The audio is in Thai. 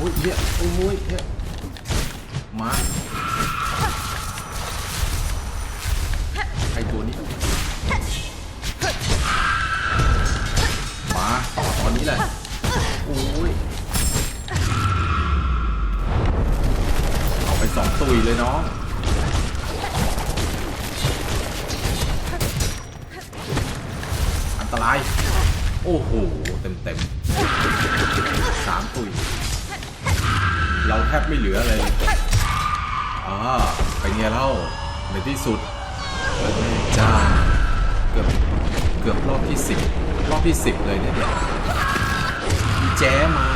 โอ้ยเยอยโอ้ยเยอยมาไอตัวนี้ มาตอนนี้เลยโอ้ยเอาไปสองตุยเลยน้องอันตราย โอ้โห เต็มเต็ม เราแทบไม่เหลืออะไรเลยอ่าเป็นไงเล่าในที่สุดเออจ้าเกือบเกือบรอบที่สิบรอบที่สิบเลยเนี่ยเนี่แจ้มา